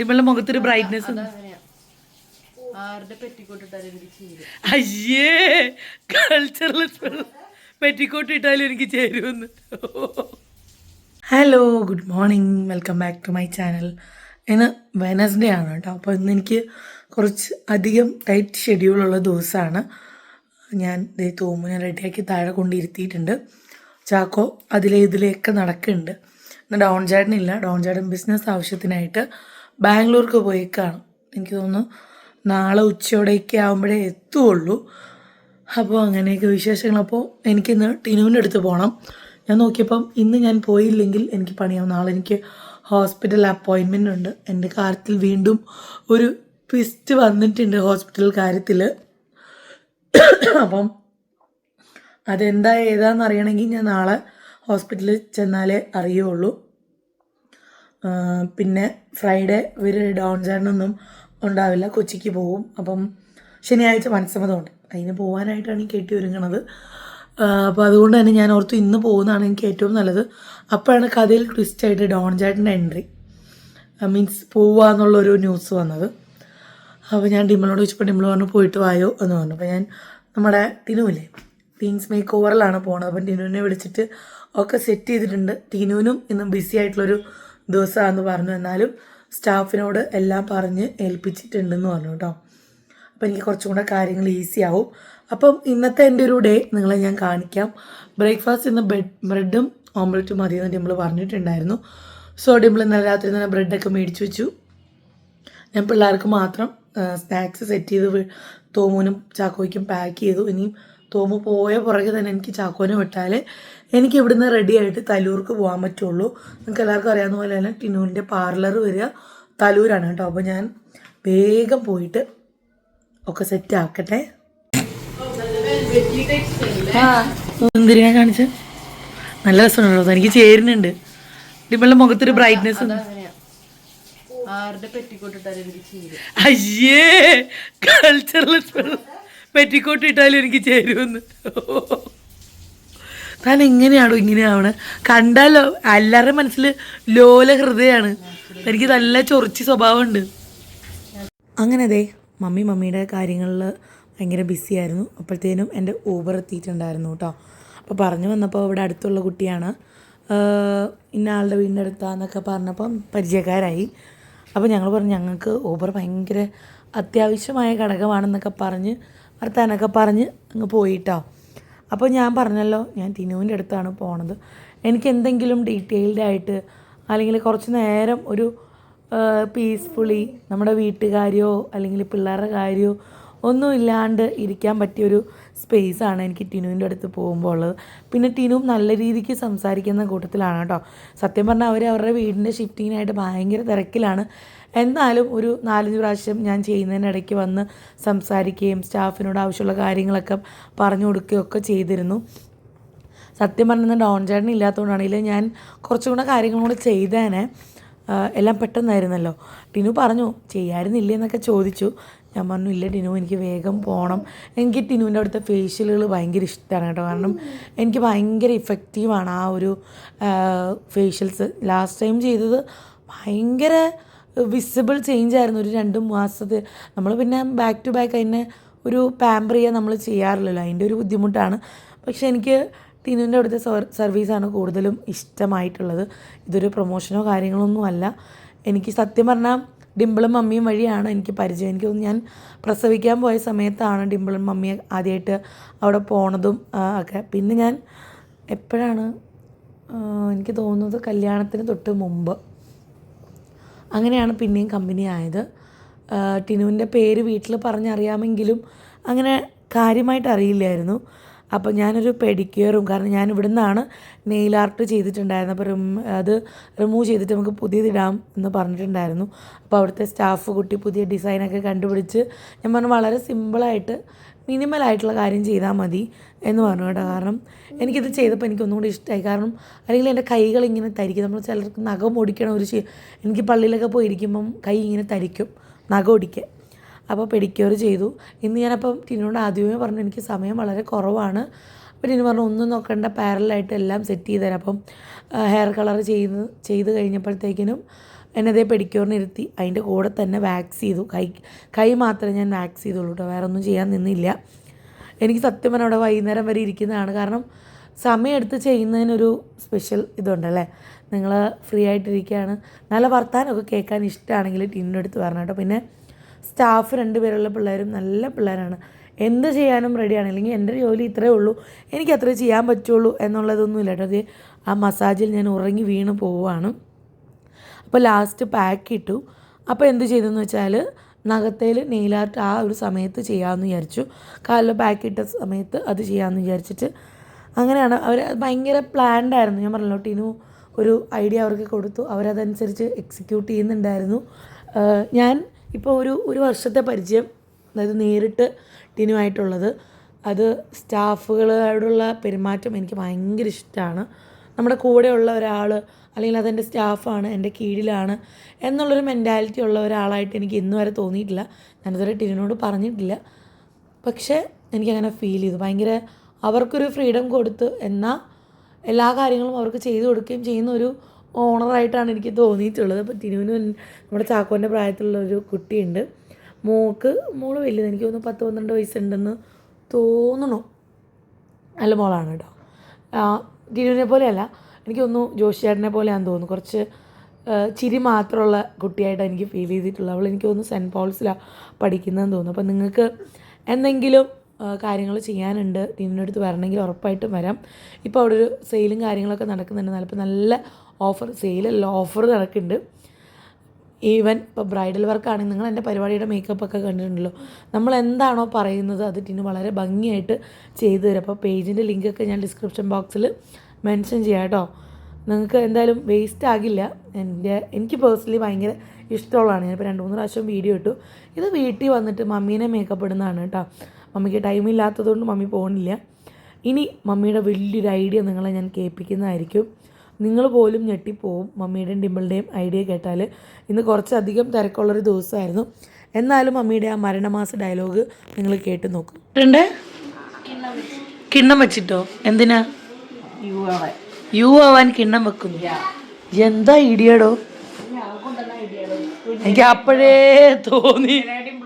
ഡിമ്മളുടെ മുഖത്തൊരു ബ്രൈറ്റ്നെസ് അയ്യേ cultural petticoat ഇട്ടാലും എനിക്ക് ചേരുമെന്ന്. Hello good morning welcome back to my channel ഇന്ന് വെനസ്ഡേ ആണ് കേട്ടോ. അപ്പോൾ ഇന്ന് എനിക്ക് കുറച്ച് അധികം ടൈറ്റ് ഷെഡ്യൂളുള്ള ദിവസമാണ്. ഞാൻ ദേ തൂമ്പിനെ റെഡിയാക്കി താഴെ കൊണ്ടിരുത്തിയിട്ടുണ്ട്. ചാക്കോ അതിലെ ഇതിലെയൊക്കെ നടക്കുന്നുണ്ട്. ഇന്ന് ഡോൺ ചേട്ടനില്ല. ഡോൺ ചേട്ടൻ ബിസിനസ് ആവശ്യത്തിനായിട്ട് ബാംഗ്ലൂർക്ക് പോയി കാണും. എനിക്ക് തോന്നുന്നു നാളെ ഉച്ചയോടെയൊക്കെ ആകുമ്പോഴേ എത്തുള്ളൂ. അപ്പോൾ അങ്ങനെയൊക്കെ വിശേഷങ്ങൾ. അപ്പോൾ എനിക്കിന്ന് ടിനുവിന്റെ അടുത്ത് പോകണം ഞാൻ നോക്കിയപ്പം ഇന്ന് ഞാൻ പോയില്ലെങ്കിൽ എനിക്ക് പണിയാവും. നാളെ എനിക്ക് ഹോസ്പിറ്റൽ അപ്പോയിൻമെന്റ് ഉണ്ട്. എന്റെ കാര്യത്തിൽ വീണ്ടും ഒരു ട്വിസ്റ്റ് വന്നിട്ടുണ്ട് ഹോസ്പിറ്റൽ കാര്യത്തിൽ. അപ്പം അതെന്താ ഏതാണെന്ന് അറിയണമെങ്കിൽ ഞാൻ നാളെ ഹോസ്പിറ്റലിൽ ചെന്നാലേ അറിയുള്ളൂ. പിന്നെ ഫ്രൈഡേ ഇവർ ഡൗൺ ചേട്ടനൊന്നും ഉണ്ടാവില്ല കൊച്ചിക്ക് പോവും. അപ്പം ശനിയാഴ്ച മനസ്സമ്മതമുണ്ട്. അതിന് പോകാനായിട്ടാണ് ഈ കെട്ടി ഒരുങ്ങണത്. അപ്പോൾ അതുകൊണ്ട് തന്നെ ഞാൻ ഓർത്തു ഇന്ന് പോകുന്നതാണ് എനിക്ക് ഏറ്റവും നല്ലത്. അപ്പോഴാണ് കഥയിൽ ട്വിസ്റ്റായിട്ട് ഡോൺ ചേട്ടന്റെ എൻട്രി മീൻസ് പോവുക എന്നുള്ളൊരു ന്യൂസ് വന്നത്. അപ്പോൾ ഞാൻ ഡിമ്മളോട് ചോദിച്ചപ്പോൾ ഡിമ്മൾ പറഞ്ഞു പോയിട്ട് വായോ? എന്ന് പറഞ്ഞു. അപ്പോൾ ഞാൻ നമ്മുടെ ടിനുവില്ലേ ടീൻസ് മേക്ക് ഓവറിലാണ് പോണത്. അപ്പം ടിനുവിനെ വിളിച്ചിട്ട് ഒക്കെ സെറ്റ് ചെയ്തിട്ടുണ്ട്. ടിനുവിനും ഇന്നും ബിസി ആയിട്ടുള്ളൊരു ദിവസമാണെന്ന് പറഞ്ഞു. എന്നാലും സ്റ്റാഫിനോട് എല്ലാം പറഞ്ഞ് ഏൽപ്പിച്ചിട്ടുണ്ടെന്ന് പറഞ്ഞു കേട്ടോ. അപ്പം എനിക്ക് കുറച്ചും കൂടെ കാര്യങ്ങൾ ഈസി ആവും. അപ്പം ഇന്നത്തെ എന്റെ ഒരു ഡേ നിങ്ങളെ ഞാൻ കാണിക്കാം. ബ്രേക്ക്ഫാസ്റ്റ് ഇന്ന് ബ്രെഡ് ബ്രെഡും ഓംലെറ്റും എന്ന് ഡിമ്പിൾ പറഞ്ഞിട്ടുണ്ടായിരുന്നു. സോ ഡിമ്പിൾ ഇന്നലെ രാത്രി തന്നെ ബ്രെഡൊക്കെ മേടിച്ചു വെച്ചു. ഞാൻ പിള്ളേർക്ക് മാത്രം സ്നാക്സ് സെറ്റ് ചെയ്ത് തോമുനും ചാക്കോയ്ക്കും പാക്ക് ചെയ്തു. ഇനിയും തോമു പോയ പുറകെ തന്നെ എനിക്ക് ചാക്കോനെ വിട്ടാൽ എനിക്ക് ഇവിടുന്ന് റെഡി ആയിട്ട് തലൂർക്ക് പോകാൻ പറ്റുള്ളൂ. നിങ്ങൾക്ക് എല്ലാവർക്കും അറിയാവുന്ന പോലെ തന്നെ ടിനുവിന്റെ പാർലർ വരിക തലൂരാണ് കേട്ടോ. അപ്പോൾ ഞാൻ വേഗം പോയിട്ട് ഒക്കെ സെറ്റ് ആക്കട്ടെ. എന്തിനാ കാണിച്ച. നല്ല രസമുണ്ടല്ലോ എനിക്ക് ചേരുന്നുണ്ട്. ഡിമ്മളുടെ മുഖത്തൊരു ബ്രൈറ്റ്നെസ് ചെയ്തു അയ്യേ കൾച്ചറൽ പെറ്റിക്കോട്ട് ഇട്ടാലും എനിക്ക് ചേരുമെന്ന്. താൻ എങ്ങനെയാണോ ഇങ്ങനെയാവണേ കണ്ടാലോ എല്ലാവരുടെ മനസ്സിൽ ലോല ഹൃദയമാണ്. എനിക്ക് നല്ല ചൊറിച്ച് സ്വഭാവമുണ്ട്. അങ്ങനെ അതെ മമ്മി മമ്മിയുടെ കാര്യങ്ങളിൽ ഭയങ്കര ബിസി ആയിരുന്നു. അപ്പോഴത്തേനും എന്റെ ഊബർ എത്തിയിട്ടുണ്ടായിരുന്നു കേട്ടോ. അപ്പോൾ പറഞ്ഞു വന്നപ്പോൾ ഇവിടെ അടുത്തുള്ള കുട്ടിയാണ്. ഇന്ന ആളുടെ വീടിന്റെ അടുത്താന്നൊക്കെ പറഞ്ഞപ്പം പരിചയക്കാരായി. അപ്പോൾ ഞങ്ങൾ പറഞ്ഞു ഞങ്ങൾക്ക് ഊബർ ഭയങ്കര അത്യാവശ്യമായ ഘടകമാണെന്നൊക്കെ പറഞ്ഞ് വർത്താനൊക്കെ പറഞ്ഞ് അങ്ങ് പോയിട്ടോ. അപ്പോൾ ഞാൻ പറഞ്ഞല്ലോ ഞാൻ ടിനുവിന്റെ അടുത്താണ് പോണത്. എനിക്ക് എന്തെങ്കിലും ഡീറ്റെയിൽഡ് ആയിട്ട് അല്ലെങ്കിൽ കുറച്ച് നേരം ഒരു പീസ്ഫുള്ളി നമ്മുടെ വീട്ടുകാരെയോ അല്ലെങ്കിൽ പിള്ളേരുടെ കാര്യമോ ഒന്നും ഇല്ലാണ്ട് ഇരിക്കാൻ പറ്റിയൊരു സ്പേസാണ് എനിക്ക് ടിനുവിന്റെ അടുത്ത് പോകുമ്പോൾ ഉള്ളത്. പിന്നെ ടിനുവും നല്ല രീതിക്ക് സംസാരിക്കുന്ന കൂട്ടത്തിലാണ് കേട്ടോ. സത്യം പറഞ്ഞാൽ അവർ അവരുടെ വീടിന്റെ ഷിഫ്റ്റിങ്ങിനായിട്ട് ഭയങ്കര തിരക്കിലാണ്. എന്നാലും ഒരു നാലഞ്ച് പ്രാവശ്യം ഞാൻ ചെയ്യുന്നതിനിടയ്ക്ക് വന്ന് സംസാരിക്കുകയും സ്റ്റാഫിനോട് ആവശ്യമുള്ള കാര്യങ്ങളൊക്കെ പറഞ്ഞു കൊടുക്കുകയും ഒക്കെ ചെയ്തിരുന്നു. സത്യം പറഞ്ഞാൽ ഡോൺ ചേട്ടൻ ഇല്ലാത്തതുകൊണ്ടാണെങ്കിൽ ഞാൻ കുറച്ചും കൂടെ കാര്യങ്ങളും കൂടെ ചെയ്തേനെ. എല്ലാം പെട്ടെന്നായിരുന്നല്ലോ. ടിനു പറഞ്ഞു ചെയ്യായിരുന്നില്ലേ? എന്നൊക്കെ ചോദിച്ചു. ഞാൻ പറഞ്ഞു ഇല്ല ടിനു എനിക്ക് വേഗം പോകണം എനിക്ക് ടിനുവിന്റെ അവിടുത്തെ ഫേഷ്യലുകൾ ഭയങ്കര ഇഷ്ടമാണ് കേട്ടോ. കാരണം എനിക്ക് ഭയങ്കര ഇഫക്റ്റീവാണ് ആ ഒരു ഫേഷ്യൽസ് ലാസ്റ്റ് ടൈം ചെയ്തത് ഭയങ്കര വിസിബിൾ ചേഞ്ച് ആയിരുന്നു ഒരു രണ്ട് മാസത്തെ. നമ്മൾ പിന്നെ ബാക്ക് ടു ബാക്ക് അതിനെ ഒരു പാമ്പർ ചെയ്യാൻ നമ്മൾ ചെയ്യാറില്ലല്ലോ. അതിന്റെ ഒരു ബുദ്ധിമുട്ടാണ്. പക്ഷെ എനിക്ക് ടീനുവിന്റെ അവിടുത്തെ സർ- സർവീസാണ് കൂടുതലും ഇഷ്ടമായിട്ടുള്ളത്. ഇതൊരു പ്രൊമോഷനോ കാര്യങ്ങളൊന്നും അല്ല. എനിക്ക് സത്യം പറഞ്ഞാൽ ഡിമ്പിളും മമ്മിയും വഴിയാണ് എനിക്ക് പരിചയം. എനിക്ക് ഞാൻ പ്രസവിക്കാൻ പോയ സമയത്താണ് ഡിമ്പിളും മമ്മിയെ ആദ്യമായിട്ട് അവിടെ പോണതും ഒക്കെ. പിന്നെ ഞാൻ എപ്പോഴാണ് എനിക്ക് തോന്നുന്നത് കല്യാണത്തിന് തൊട്ട് മുമ്പ്. അങ്ങനെയാണ് പിന്നെയും കമ്പനി ആയത്. ടിനുവിന്റെ പേര് വീട്ടിൽ പറഞ്ഞറിയാമെങ്കിലും അങ്ങനെ കാര്യമായിട്ട് അറിയില്ലായിരുന്നു. അപ്പോൾ ഞാനൊരു പെഡിക്യൂറും കാരണം ഞാൻ ഇവിടെ നിന്നാണ് നെയിൽ ആർട്ട് ചെയ്തിട്ടുണ്ടായിരുന്നു അപ്പോൾ റിം അത് റിമൂവ് ചെയ്തിട്ട് നമുക്ക് പുതിയതിടാം എന്ന് പറഞ്ഞിട്ടുണ്ടായിരുന്നു. അപ്പോൾ അവിടുത്തെ സ്റ്റാഫ് കുട്ടി പുതിയ ഡിസൈനൊക്കെ കണ്ടുപിടിച്ച് ഞാൻ പറഞ്ഞു വളരെ സിമ്പിളായിട്ട് മിനിമൽ ആയിട്ടുള്ള കാര്യം ചെയ്താൽ മതി എന്ന് പറഞ്ഞു കേട്ടോ. കാരണം എനിക്കിത് ചെയ്തപ്പോൾ എനിക്ക് ഒന്നും കൂടി ഇഷ്ടമായി കാരണം അല്ലെങ്കിൽ എന്റെ കൈകൾ ഇങ്ങനെ തരിക്കും. നമ്മൾ ചിലർക്ക് നഖം ഒടിക്കണം ഒരു എനിക്ക് പള്ളിയിലൊക്കെ പോയിരിക്കുമ്പം കൈ ഇങ്ങനെ തരിക്കും. നഖം ഒടിക്കാൻ അപ്പോൾ പെഡിക്യൂർ ചെയ്തു. ഇന്ന് ഞാനപ്പം ടിനോട് ആദ്യമേ പറഞ്ഞു എനിക്ക് സമയം വളരെ കുറവാണ്. അപ്പോൾ ടിനു പറഞ്ഞു ഒന്നും നോക്കേണ്ട. പാരലായിട്ട് എല്ലാം സെറ്റ് ചെയ്ത് തരാം. അപ്പം ഹെയർ കളർ ചെയ്ത് ചെയ്ത് കഴിഞ്ഞപ്പോഴത്തേക്കിനും എന്നെ അതേ പെഡിക്യൂറിന് ഇരുത്തി അതിന്റെ കൂടെ തന്നെ വാക്സ് ചെയ്തു. കൈ കൈ മാത്രമേ ഞാൻ വാക്സ് ചെയ്തുള്ളൂ കേട്ടോ വേറെ ഒന്നും ചെയ്യാൻ നിന്നില്ല. എനിക്ക് സത്യം പറഞ്ഞാൽ അവിടെ വൈകുന്നേരം വരെ ഇരിക്കുന്നതാണ്. കാരണം സമയമെടുത്ത് ചെയ്യുന്നതിനൊരു സ്പെഷ്യൽ ഇതുണ്ടല്ലേ? നിങ്ങൾ ഫ്രീ ആയിട്ടിരിക്കുകയാണ്. നല്ല വർത്താനമൊക്കെ കേൾക്കാൻ ഇഷ്ടമാണെങ്കിൽ ടീമിന്റെ അടുത്ത് പറഞ്ഞു കേട്ടോ പിന്നെ സ്റ്റാഫ് രണ്ട് പേരുള്ള പിള്ളേരും നല്ല പിള്ളേരാണ്. എന്ത് ചെയ്യാനും റെഡിയാണ് അല്ലെങ്കിൽ എന്റെ ജോലി ഇത്രയേ ഉള്ളൂ. എനിക്ക് അത്രേ ചെയ്യാൻ പറ്റുള്ളൂ എന്നുള്ളതൊന്നുമില്ല കേട്ടോ അത് ആ മസാജിൽ ഞാൻ ഉറങ്ങി വീണ് പോവുകയാണ്. അപ്പോൾ ലാസ്റ്റ് പാക്ക് ഇട്ടു. അപ്പോൾ എന്ത് ചെയ്തെന്ന് വെച്ചാൽ നഖത്തേൽ നെയിൽ ആർട്ട് ആ ഒരു സമയത്ത് ചെയ്യാമെന്ന് വിചാരിച്ചു. കാലിൽ പാക്ക് ഇട്ട സമയത്ത് അത് ചെയ്യാമെന്ന് വിചാരിച്ചിട്ട് അങ്ങനെയാണ് അവർ ഭയങ്കര പ്ലാൻഡ് ആയിരുന്നു. ഞാൻ പറഞ്ഞല്ലോ ടീനു ഒരു ഐഡിയ അവർക്ക് കൊടുത്തു. അവരതനുസരിച്ച് എക്സിക്യൂട്ട് ചെയ്യുന്നുണ്ടായിരുന്നു. ഞാൻ ഇപ്പോൾ ഒരു ഒരു വർഷത്തെ പരിചയം അതായത് നേരിട്ട് ടീനുമായിട്ടുള്ളത്. അത് സ്റ്റാഫുകളോടുള്ള പെരുമാറ്റം എനിക്ക് ഭയങ്കര ഇഷ്ടമാണ് നമ്മുടെ കൂടെയുള്ള ഒരാൾ അല്ലെങ്കിൽ അതെന്റെ സ്റ്റാഫാണ് എന്റെ കീഴിലാണ് എന്നുള്ളൊരു മെന്റാലിറ്റി ഉള്ള ഒരാളായിട്ട് എനിക്ക് ഇന്നു വരെ തോന്നിയിട്ടില്ല. ഞാനിതുവരെ ടിനിനോട് പറഞ്ഞിട്ടില്ല. പക്ഷേ എനിക്കങ്ങനെ ഫീൽ ചെയ്തു. ഭയങ്കര അവർക്കൊരു ഫ്രീഡം കൊടുത്ത് എന്നാൽ എല്ലാ കാര്യങ്ങളും അവർക്ക് ചെയ്തു കൊടുക്കുകയും ചെയ്യുന്ന ഒരു ഓണറായിട്ടാണ് എനിക്ക് തോന്നിയിട്ടുള്ളത്. അപ്പോൾ ടിനുവിന് നമ്മുടെ ചാക്കോന്റെ പ്രായത്തിലുള്ള ഒരു കുട്ടിയുണ്ട്. മോൾക്ക് മോൾ വലുത് എനിക്ക് തോന്നുന്നു പത്ത് പന്ത്രണ്ട് വയസ്സുണ്ടെന്ന് തോന്നണു നല്ല മോളാണ് കേട്ടോ. ആ, ടിനുവിനെ പോലെയല്ല എനിക്ക് തോന്നുന്നു ജോഷി ചേട്ടനെ പോലെയാണെന്ന് തോന്നുന്നു. കുറച്ച് ചിരി മാത്രമുള്ള കുട്ടിയായിട്ടാണ് എനിക്ക് ഫീൽ ചെയ്തിട്ടുള്ളത്. അവൾ എനിക്ക് തോന്നുന്നു സെന്റ് പോൾസിലാണ് പഠിക്കുന്നതെന്ന് തോന്നുന്നു. അപ്പോൾ നിങ്ങൾക്ക് എന്തെങ്കിലും കാര്യങ്ങൾ ചെയ്യാനുണ്ട് അടുത്ത് വരണമെങ്കിൽ ഉറപ്പായിട്ടും വരാം. ഇപ്പോൾ അവിടെ ഒരു സെയിലും കാര്യങ്ങളൊക്കെ നടക്കുന്നുണ്ട്. നല്ല- നല്ല ഓഫർ സെയിലല്ല ഓഫർ നടക്കുന്നുണ്ട്. ഈവൻ ഇപ്പോൾ ബ്രൈഡൽ വർക്കാണെങ്കിൽ നിങ്ങൾ എന്റെ പരിപാടിയുടെ മേക്കപ്പ് ഒക്കെ കണ്ടിട്ടുണ്ടല്ലോ. നമ്മൾ എന്താണോ പറയുന്നത് അത് ടിന് വളരെ ഭംഗിയായിട്ട് ചെയ്തു തരും. അപ്പോൾ പേജിന്റെ ലിങ്കൊക്കെ ഞാൻ ഡിസ്ക്രിപ്ഷൻ ബോക്സിൽ മെൻഷൻ ചെയ്യാം കേട്ടോ. നിങ്ങൾക്ക് എന്തായാലും വേസ്റ്റ് ആകില്ല. എന്റെ എനിക്ക് പേഴ്സണലി ഭയങ്കര ഇഷ്ടമുള്ളതാണ്. ഞാനിപ്പോൾ രണ്ട് മൂന്ന് പ്രാവശ്യം വീഡിയോ ഇട്ടു. ഇത് വീട്ടിൽ വന്നിട്ട് മമ്മീനെ മേക്കപ്പ് ഇടുന്നതാണ് കേട്ടോ. മമ്മിക്ക് ടൈം ഇല്ലാത്തതുകൊണ്ട് മമ്മി പോകുന്നില്ല ഇനി മമ്മിയുടെ വലിയൊരു ഐഡിയ നിങ്ങളെ ഞാൻ കേൾപ്പിക്കുന്നതായിരിക്കും. നിങ്ങൾ പോലും ഞെട്ടിപ്പോവും മമ്മിയുടെയും ഡിമ്പിളുടെയും ഐഡിയ കേട്ടാൽ ഇന്ന് കുറച്ചധികം തിരക്കുള്ളൊരു ദിവസമായിരുന്നു. എന്നാലും മമ്മിയുടെ ആ മരണമാസ ഡയലോഗ് നിങ്ങൾ കേട്ട് നോക്കും. കിണ്ണം വെച്ചിട്ടോ. എന്തിനാ? യു ആവാൻ. കിണ്ണം വെക്കും എന്താ ഇടിയടോ എനിക്ക് അപ്പോഴേ തോന്നി.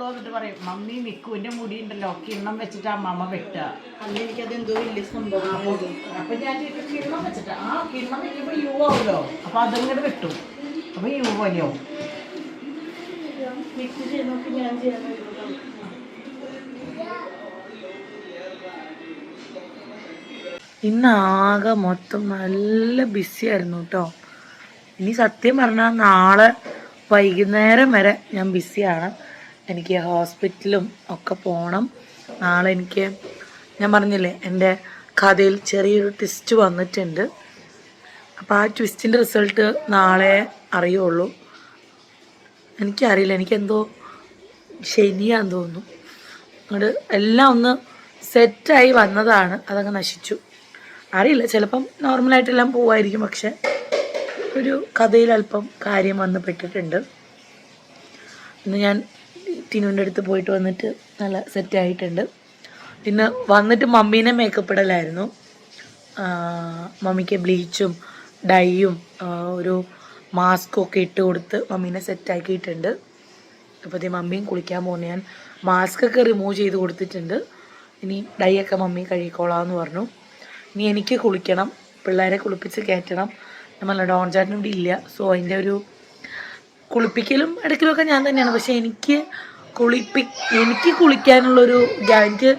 ബ്ലോ എന്നിട്ട് പറയും മമ്മി മിക്കുവിന്റെ മുടി ഉണ്ടല്ലോ കിണ്ണം വെച്ചിട്ട് ആ മമ്മ വെട്ടുക. അന്ന് എനിക്കത് എന്തോ വലിയ സംഭവം. അപ്പൊ ഞാൻ കിണ്ണം വെച്ചിട്ട്? ആ കിണ്ണം വെക്കുമ്പോ യു ആവുമല്ലോ? അപ്പൊ അതങ്ങോട്ട് വെട്ടും. അപ്പൊ യു പോലെയാവും മിക്സ് ചെയ്യുന്നൊക്കെ ഞാൻ ചെയ്യാൻ ഇന്ന് ആകെ മൊത്തം നല്ല ബിസി ആയിരുന്നു കേട്ടോ ഇനി സത്യം പറഞ്ഞാൽ നാളെ വൈകുന്നേരം വരെ ഞാൻ ബിസിയാണ് എനിക്ക് ഹോസ്പിറ്റലും ഒക്കെ പോകണം നാളെ എനിക്ക് ഞാൻ പറഞ്ഞില്ലേ എന്റെ കഥയിൽ ചെറിയൊരു ട്വിസ്റ്റ് വന്നിട്ടുണ്ട്. അപ്പോൾ ആ ട്വിസ്റ്റിന്റെ റിസൾട്ട് നാളെ അറിയുള്ളൂ. എനിക്കറിയില്ല എനിക്കെന്തോ ശനിയാന്ന് തോന്നുന്നു. അങ്ങോട്ട് എല്ലാം ഒന്ന് സെറ്റായി വന്നതാണ് അതങ്ങ് നശിച്ചു. അറിയില്ല ചിലപ്പം നോർമലായിട്ടെല്ലാം പോവായിരിക്കും പക്ഷെ ഒരു കഥയിൽ അല്പം കാര്യം വന്ന് പെട്ടിട്ടുണ്ട്. ഇന്ന് ഞാൻ ടിനുവിന്റെ അടുത്ത് പോയിട്ട് വന്നിട്ട് നല്ല സെറ്റ് ആയിട്ടുണ്ട്. പിന്നെ വന്നിട്ട് മമ്മീനെ മേക്കപ്പ് ഇടലായിരുന്നു. മമ്മിക്ക് ബ്ലീച്ചും ഡൈയും ഒരു മാസ്കും ഒക്കെ ഇട്ട് കൊടുത്ത് മമ്മീനെ സെറ്റാക്കിയിട്ടുണ്ട് അപ്പോൾ ഇതേ മമ്മിയും കുളിക്കാൻ പോകുന്ന ഞാൻ മാസ്ക് ഒക്കെ റിമൂവ് ചെയ്ത് കൊടുത്തിട്ടുണ്ട്. ഇനി ഡൈയൊക്കെ മമ്മി എന്ന് പറഞ്ഞു. ഇനി എനിക്ക് കുളിക്കണം പിള്ളേരെ കുളിപ്പിച്ച് കയറ്റണം. നമ്മളെ ഡോൺ ചാട്ടിനും ഇല്ല. സോ അതിന്റെ ഒരു കുളിപ്പിക്കലും ഇടയ്ക്കലൊക്കെ ഞാൻ തന്നെയാണ്. പക്ഷെ എനിക്ക് കുളിപ്പി എനിക്ക് കുളിക്കാനുള്ളൊരു എനിക്ക്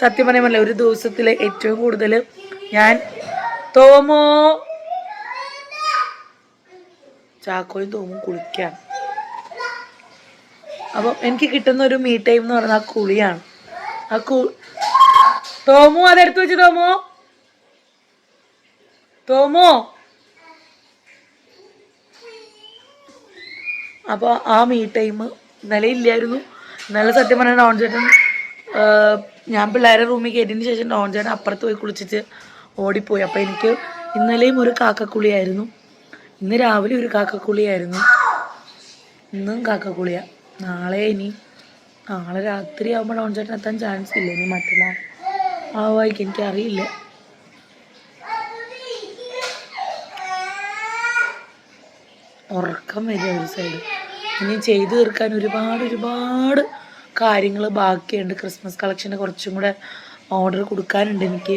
സത്യം പറയാൻ പറ്റില്ല. ഒരു ദിവസത്തിൽ ഏറ്റവും കൂടുതൽ ഞാൻ തോമോ ചാക്കോയും തോമും കുളിക്കാം അപ്പം എനിക്ക് കിട്ടുന്ന ഒരു മീ ടൈം എന്ന് പറഞ്ഞാൽ ആ കുളിയാണ്. ആ കു തോമു അതെടുത്ത് വെച്ച് തോമോ. തോമോ. അപ്പോൾ ആ മീ ടൈം ഇന്നലെ ഇല്ലായിരുന്നു സത്യം പറഞ്ഞാൽ ഡോൺ ചേട്ടൻ ഞാൻ പിള്ളേരെ റൂമിൽ കയറ്റിയതിന് ശേഷം ഡോൺ ചേട്ടൻ അപ്പുറത്ത് പോയി കുളിച്ചിട്ട് ഓടിപ്പോയി. അപ്പോൾ എനിക്ക് ഇന്നലെയും ഒരു കാക്കക്കുളിയായിരുന്നു. ഇന്ന് രാവിലെ ഒരു കാക്കക്കുളിയായിരുന്നു. ഇന്നും കാക്കക്കുളിയാ. നാളെ ഇനി നാളെ രാത്രി ആകുമ്പോൾ ഡോൺ ചേട്ടൻ എത്താൻ ചാൻസ് ഇല്ല. ഇനി മറ്റന്നാൾ ആവായിരിക്കും എനിക്കറിയില്ല. ഉറക്കം വരിക ഒരു സൈഡ് ഇനി ചെയ്തു തീർക്കാൻ ഒരുപാട് ഒരുപാട് കാര്യങ്ങൾ ബാക്കിയുണ്ട്. ക്രിസ്മസ് കളക്ഷന് കുറച്ചും കൂടെ ഓർഡർ കൊടുക്കാനുണ്ട് എനിക്ക്.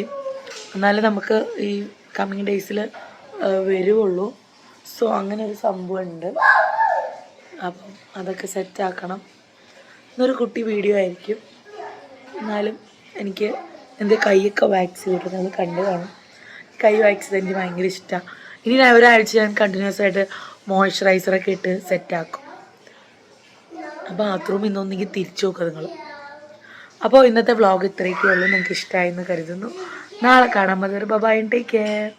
എന്നാലേ നമുക്ക് ഈ കമ്മിങ് ഡേയ്സിൽ വരുവുള്ളൂ. സോ അങ്ങനെ ഒരു സംഭവം ഉണ്ട് അപ്പം അതൊക്കെ സെറ്റാക്കണം എന്നൊരു കുട്ടി വീഡിയോ ആയിരിക്കും. എന്നാലും എനിക്ക് എന്റെ കൈയൊക്കെ വാക്സ് ചെയ്തിട്ട് നിങ്ങൾ കണ്ടു കാണും. കൈ വാക്സ് എനിക്ക് ഭയങ്കര ഇഷ്ടമാണ് ഇനി ഞാൻ ഒരാഴ്ച ഞാൻ കണ്ടിന്യൂസ് ആയിട്ട് മോയ്സ്ചറൈസറൊക്കെ ഇട്ട് സെറ്റാക്കും ബാത്റൂം ഇന്നൊന്നെങ്കിൽ തിരിച്ചു നോക്കുക നിങ്ങൾ അപ്പോൾ ഇന്നത്തെ വ്ളോഗ് ഇത്രയൊക്കെ ഉള്ളൂ. നിങ്ങൾക്ക് ഇഷ്ടമായി എന്ന് കരുതുന്നു. നാളെ കാണാൻ മതി ബൈ ടേക്ക് കെയർ